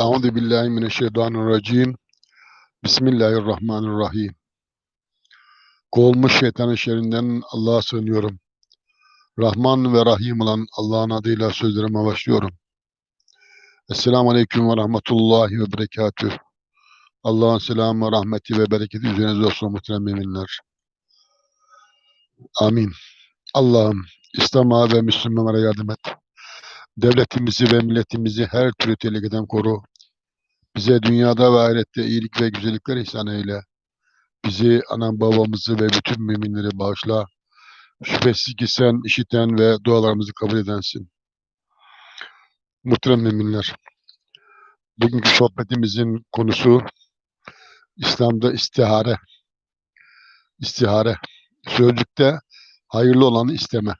Euzu billahi mineşşeytanirracim. Bismillahirrahmanirrahim. Kovulmuş şeytanın şerrinden Allah'a sığınıyorum. Rahman ve Rahim olan Allah'ın adıyla sözlerime başlıyorum. Esselamu Aleyküm ve Rahmetullahi ve Berekatüh. Allah'ın selamı, rahmeti ve bereketi üzerinize olsun muhterem müminler. Amin. Allah'ım İslam'a ve Müslümanlara yardım et. Devletimizi ve milletimizi her türlü tehlikeden koru. Bize dünyada ve ahirette iyilik ve güzellikler ihsan eyle. Bizi, anam babamızı ve bütün müminleri bağışla. Şüphesiz ki sen işiten ve dualarımızı kabul edensin. Muhterem müminler, bugünkü sohbetimizin konusu İslam'da istihare. İstihare. Sözlükte hayırlı olanı isteme.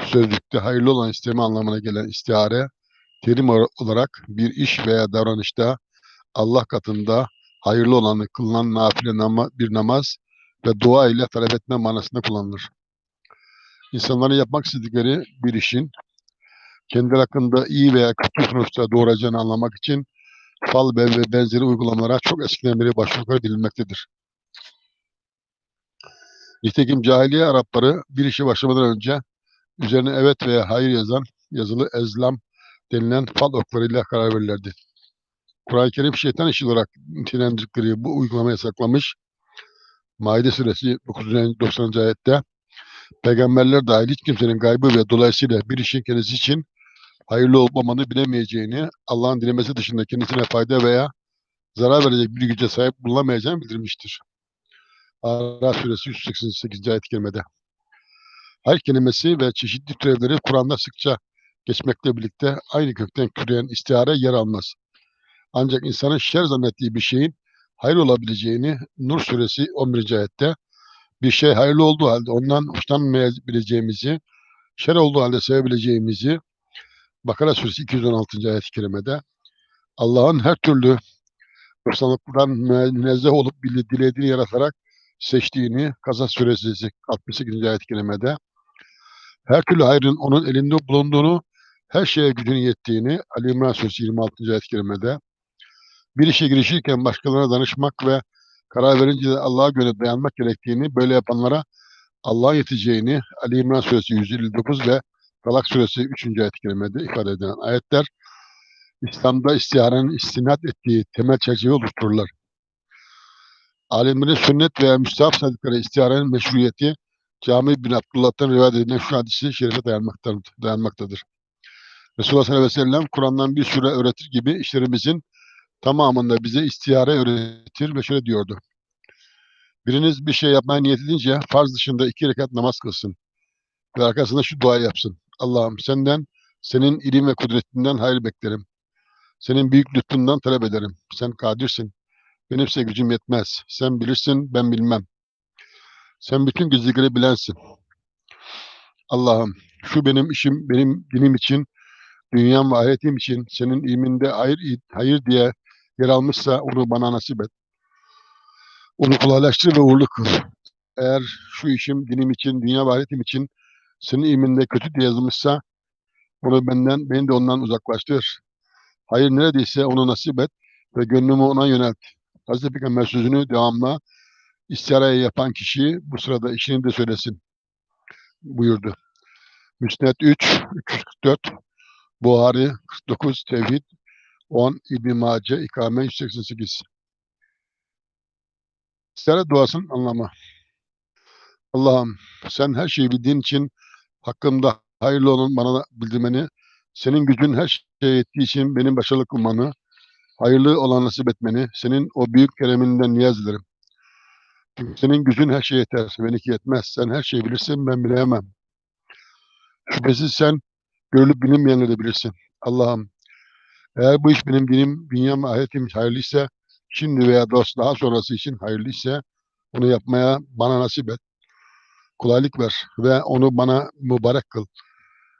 Sözlükte hayırlı olan isteme anlamına gelen istihare, terim olarak bir iş veya davranışta Allah katında hayırlı olanı kılınan nafile nama, bir namaz ve dua ile talep etme manasında kullanılır. İnsanların yapmak istedikleri bir işin kendi hakkında iyi veya kötü sonuçta doğuracağını anlamak için fal ve benzeri uygulamalara çok eskiden beri başvuru edilmektedir. Nitekim cahiliye Arapları bir işe başlamadan önce üzerine evet veya hayır yazan yazılı ezlam denilen fal oklarıyla karar verirlerdi. Kur'an-ı Kerim şeytan işi olarak nitelendirdikleri bu uygulamayı yasaklamış. Maide suresi 9. 90. ayette peygamberler dahil hiç kimsenin gaybı ve dolayısıyla bir işin kendisi için hayırlı olup olmadığını bilemeyeceğini, Allah'ın dilemesi dışında kendisine fayda veya zarar verecek bir güce sahip bulunamayacağını bildirmiştir. Araf suresi 188. ayet-i kerimede. Hayır kelimesi ve çeşitli türevleri Kur'an'da sıkça geçmekle birlikte aynı kökten türeyen istihare yer almaz. Ancak insanın şer zannettiği bir şeyin hayır olabileceğini Nur suresi 11. ayette bir şey hayırlı olduğu halde ondan hoşlanmayabileceğimizi, şer olduğu halde sevebileceğimizi Bakara suresi 216. ayet-i kerimede Allah'ın her türlü noksanlıklardan münezzeh olup dilediğini yaratarak seçtiğini Kasas suresi 68. ayet-i kerimede her türlü hayrın onun elinde bulunduğunu, her şeye gücünün yettiğini Ali İmran suresi 26. ayet-i kerimede bir işe girişirken başkalarına danışmak ve karar verince de Allah'a göre dayanmak gerektiğini, böyle yapanlara Allah'a yeteceğini Ali İmran suresi 159 ve Talak suresi 3. ayet-i kerimede ifade edilen ayetler İslam'da istiharenin istinat ettiği temel çerçeve oluştururlar. Alimlerin sünnet veya müstahap saydıkları istiharenin meşruiyeti Cami bin Abdullah'tan rivayet edilen şu hadisi şerife dayanmaktadır. Resulullah sallallahu aleyhi ve sellem Kur'an'dan bir süre öğretir gibi işlerimizin tamamında bize istihare öğretir ve şöyle diyordu. Biriniz bir şey yapmaya niyet edince farz dışında iki rekat namaz kılsın ve arkasında şu dua yapsın. Allah'ım senden, senin ilim ve kudretinden hayır beklerim. Senin büyük lütfundan talep ederim. Sen kadirsin. Benimse gücüm yetmez. Sen bilirsin, ben bilmem. Sen bütün gizlilikleri bilensin. Allah'ım şu benim işim, benim dinim için, dünyam ve ahiretim için senin ilminde hayır, hayır diye yer almışsa onu bana nasip et. Onu kolaylaştır ve uğurlu kıl. Eğer şu işim dinim için, dünya ve ahiretim için senin ilminde kötü diye yazılmışsa onu benden, beni de ondan uzaklaştır. Hayır neredeyse onu nasip et ve gönlümü ona yönelt. Hazreti Peygamber sözünü devamla istiharayı yapan kişi bu sırada işini de söylesin buyurdu. Müsned 3, 344, Buhari 49, Tevhid 10, İbn-i Mace, İkame 188. İstihare duasının anlamı. Allah'ım sen her şeyi bildiğin için hakkımda hayırlı olan bana bildirmeni, senin gücün her şeye yettiği için benim başarılı kılmanı, hayırlı olan nasip etmeni, senin o büyük kereminden niyaz ederim. Çünkü senin gücün her şeye yeter, benimki yetmez. Sen her şeyi bilirsin, ben bilemem. Şüphesiz sen görülüp bilinmeyenleri de bilirsin. Allah'ım eğer bu iş benim dinim, dünyam ahiretim hayırlıysa, şimdi veya daha sonrası için hayırlıysa, onu yapmaya bana nasip et. Kolaylık ver ve onu bana mübarek kıl.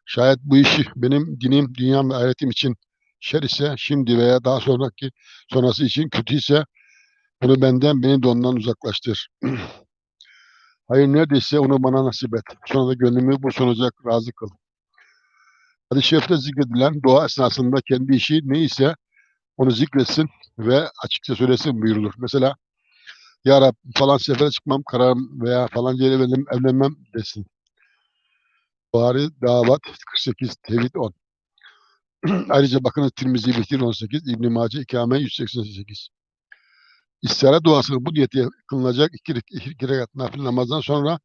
Şayet bu işi benim dinim, dünyam ve ahiretim için şer ise, şimdi veya daha sonraki sonrası için kötü ise, bunu benden, beni de ondan uzaklaştır. Hayır neredeyse onu bana nasip et. Sonra da gönlümü bu sonuca razı kıl. Hadis-i şerifte zikredilen dua esnasında kendi işi neyse onu zikretsin ve açıkça söylesin buyurulur. Mesela Ya Rab falan sefere çıkmam kararım veya falan yere evlenmem, evlenmem desin. Buhari Davat 48 Tevhid 10. Ayrıca bakınız Tirmizi Bihtir 18, İbn-i Mace İkame 188. İstihare duasının bu niyete kılınacak iki, iki, rekat nafile namazdan sonra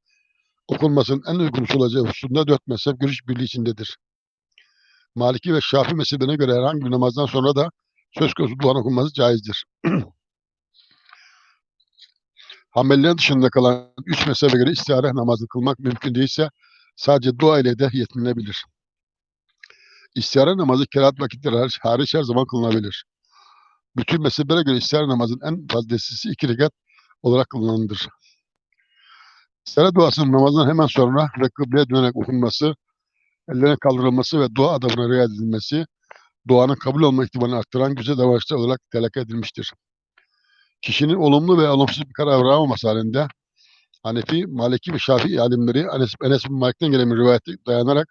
okunmasının en uygun olacağı hususunda dört mezhep görüş birliği içindedir. Maliki ve Şafi mezhebine göre herhangi bir namazdan sonra da söz konusu duanın okunması caizdir. Hanbelilerin dışında kalan üç mezhebe göre istihare namazı kılmak mümkün değilse sadece dua ile de yetinilebilir. İstihare namazı kerahat vakitleri hariç, her zaman kılınabilir. Bütün mezheplere göre istihare namazın en faziletlisi iki rekat olarak kılınandır. İstihare duasının namazdan hemen sonra ve kıbleye dönerek okunması, ellerin kaldırılması ve dua adabına riayet edilmesi, duanın kabul olma ihtimalini arttıran güzel davranışlar olarak telakki edilmiştir. Kişinin olumlu ve olumsuz bir karar veramaması halinde Hanefi, Maliki ve Şafii alimleri Enes, Enes bin Malik'ten gelen bir rivayete dayanarak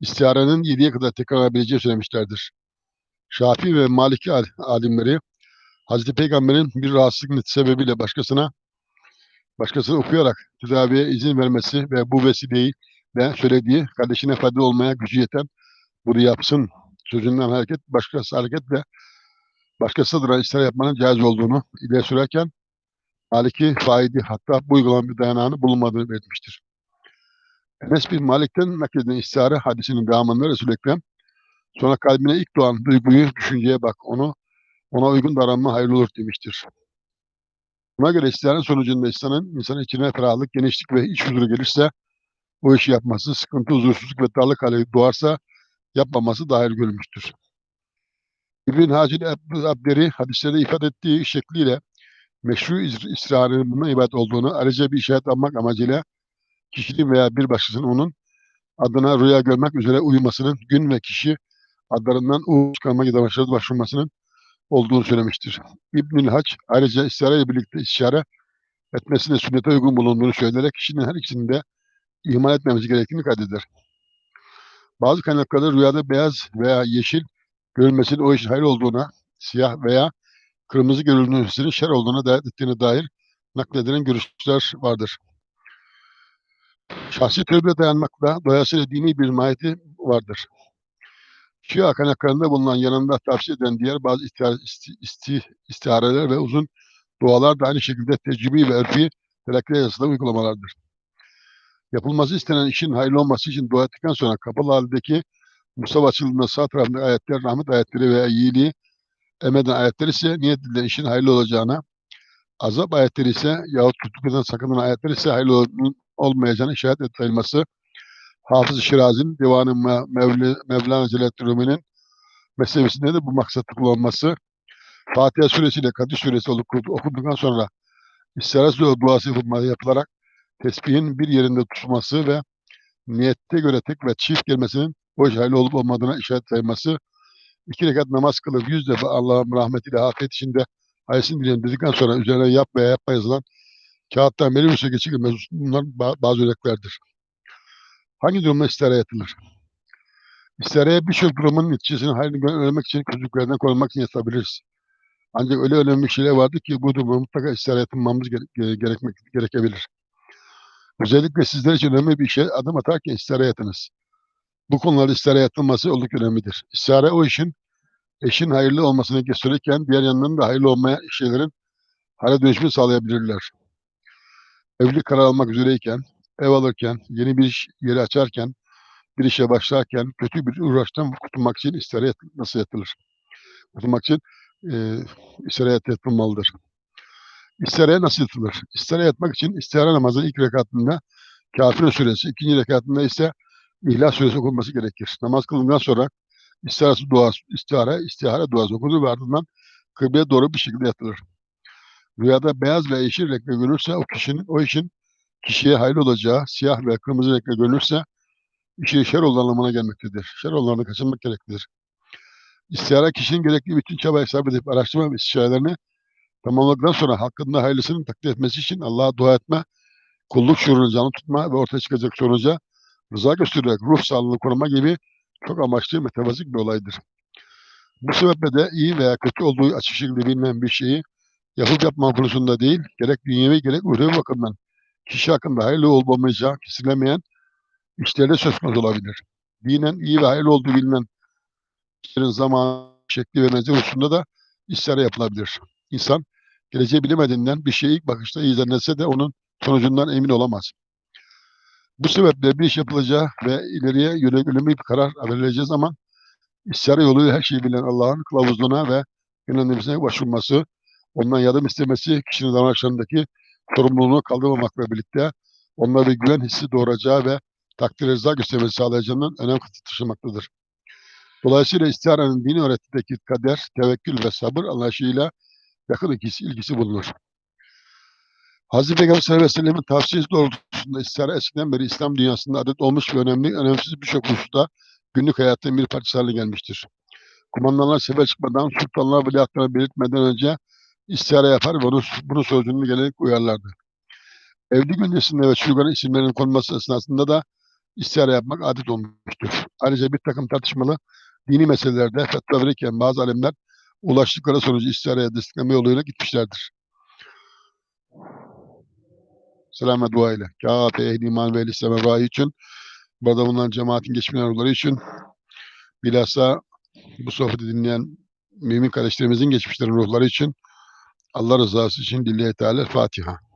istiharenin yediye kadar tekrarlanabileceği söylemişlerdir. Şafii ve Maliki al- alimleri Hazreti Peygamber'in bir rahatsızlık sebebiyle başkasına başkasına okuyarak tedaviye izin vermesi ve bu vesileyi ve söylediği kardeşine faydalı olmaya gücü yeten bunu yapsın sözünden hareket başkası hareketle başkası adına istihare yapmanın caiz olduğunu ileri sürerken Maliki faidi hatta bu uygulamanın bir dayanağını bulunmadığını belirtmiştir. Enes bin Malik'ten nakledilen istihare hadisinin devamında Resul-i Ekrem sonra kalbine ilk doğan duyguyu, düşünceye bak onu ona uygun davranma hayırlı olur demiştir. Buna göre istiharenin sonucunda insanın, insanın içine ferahlık, genişlik ve iç huzuru gelirse o işi yapması, sıkıntı, huzursuzluk ve darlık hali doğarsa yapmaması hayırlı görülmüştür. İbn Hacil Ab- Abderi hadislerde ifade ettiği şekliyle meşru istiharenin bundan ibaret olduğunu ayrıca bir işaret almak amacıyla kişinin veya bir başkasının onun adına rüya görmek üzere uyumasının gün ve kişi adlarından uğur çıkarma gibi başvurmasının olduğunu söylemiştir. İbnül Hac ayrıca istihare ile birlikte istişare etmesine sünnete uygun bulunduğunu söyleyerek kişinin her ikisini de ihmal etmemesi gerektiğini kaydeder. Bazı kaynaklarda rüyada beyaz veya yeşil görülmesinin o işin hayır olduğuna, siyah veya kırmızı görülmesinin şer olduğuna dair ettiğine dair nakledilen görüşler vardır. Şahsi tövbe dayanmakla doyasıyla dini bir mahiyeti vardır. Şia kaynaklarında bulunan yanında tavsiye edilen diğer bazı istihare, isti, isti, istihareler ve uzun dualar da aynı şekilde tecrübi ve örfi telakki yazısında uygulamalardır. Yapılması istenen işin hayırlı olması için dua ettikten sonra kapalı haldeki Musa açıldığında sağ tarafındaki ayetler, rahmet ayetleri veya iyiliği emreden ayetler ise niyet edilen işin hayırlı olacağına, azap ayetleri ise yahut tutukludan sakınan ayetler ise hayırlı ol- olmayacağına işaret edilmesi, Hafız-ı Şirazi'nin Divan-ı Me- Mevli, Mevlana Celaleddin Rumi'nin mesnevesinde de bu maksatlı kullanılması, Fatiha suresi ile Kadir suresi okuduktan sonra istihare duası yapılma- yapılarak tesbihin bir yerinde tutulması ve niyette göre tek ve çift gelmesinin iş hayırlı olup olmadığına işaret sayılması, iki rekat namaz kılıp yüz defa Allah'ın rahmetiyle afiyet içinde hayırlısını dilerim dedikten sonra üzerine yap veya yapma yazılan kağıttan veri üstüne geçirilmez. Bunlar ba- bazı örneklerdir. Hangi durumda istihare yapılır? İstihareye birçok durumun neticesini hayrını öğrenmek için kötülüklerden korunmak için yapabiliriz. Ancak öyle önemli şeyler vardır ki bu durumda mutlaka istihare yapmamız gere- gere- gerekmek, gerekebilir. Özellikle sizler için önemli bir işe adım atarken istihare yatınız. Bu konularda istihare yatılması oldukça önemlidir. İstihare o işin eşin hayırlı olmasını gösterirken diğer yandan da hayırlı olmayan şeylerin hale dönüşümü sağlayabilirler. Evlilik karar almak üzereyken, ev alırken, yeni bir iş yeri açarken, bir işe başlarken kötü bir uğraştan kurtulmak için istihare nasıl yatılır? Kurtulmak için e, istihare yat- yatılmalıdır. İstihareye nasıl yatılır? İstihare yatmak için istihare namazının ilk rekatında Kafir suresi, ikinci rekatında ise İhlas suresi okunması gerekir. Namaz kılındıktan sonra istiharası duası, istihare, istihare duası okunur ve ardından kıbleye doğru bir şekilde yatılır. Rüyada beyaz ve yeşil renkle görülürse o kişinin, o işin kişiye hayırlı olacağı, siyah ve kırmızı renkle görülürse işi şer olduğu anlamına gelmektedir. Şer olanlardan kaçınmak gereklidir. İstihare kişinin gerekli bütün çaba hesap edip araştırma ve istişarelerini tamamladıktan sonra hakkında hayırlısını takdir etmesi için Allah'a dua etme, kulluk şuurunu canlı tutma ve ortaya çıkacak sonuca rıza göstererek ruh sağlığını koruma gibi çok amaçlı mütevazik bir olaydır. Bu sebeple de iyi veya kötü olduğu açık şekilde bilinen bir şeyi yapıp yapma konusunda değil, gerek dünyevi gerek uhrevi bakımdan kişi hakkında hayırlı olup olmayacağı kesilemeyen işlerde söz konusu olabilir. Dinen iyi ve hayırlı olduğu bilinen işlerin zamanı, şekli ve benzeri hususunda da istihare yapılabilir. İnsan geleceği bilemediğinden bir şeyi ilk bakışta iyi zannetse de onun sonucundan emin olamaz. Bu sebeple bir iş yapılacağı ve ileriye yönelik bir karar verileceği zaman istihare yoluyla her şeyi bilen Allah'ın kılavuzluğuna ve yönlendirmesine başvurması, ondan yardım istemesi kişinin davranışlarındaki sorumluluğunu kaldırmamakla birlikte onlara bir güven hissi doğuracağı ve takdir rıza göstermesi sağlayacağından önem taşımaktadır. Dolayısıyla istiharenin dini öğretideki kader, tevekkül ve sabır anlayışıyla yakın ilgisi, ilgisi bulunur. Hazreti Peygamber sallallahu aleyhi ve sellem'in tavsiyesi doğrultusunda istihare eskiden beri İslam dünyasında adet olmuş ve önemli, önemsiz birçok hususta günlük hayatın bir parçası haline gelmiştir. Kumandanlar sefer çıkmadan, sultanlar veliahtlarına belirtmeden önce istihare yapar ve bunu, bunu sözünü gelerek uyarlardı. Evlilik öncesinde ve çocukların isimlerinin konması esnasında da istihare yapmak adet olmuştur. Ayrıca bir takım tartışmalı dini meselelerde fetva verirken bazı alemler ulaştıkları sonucu istihareye destekleme yoluyla gitmişlerdir. Selamet dua ile. Kâfe ehli iman ve İslam'a vahiy için burada bulunan cemaatin geçmeyen ruhları için bilhassa bu sohbeti dinleyen mümin kardeşlerimizin geçmişlerin ruhları için Allah rızası için Lillahi Teala Fatiha.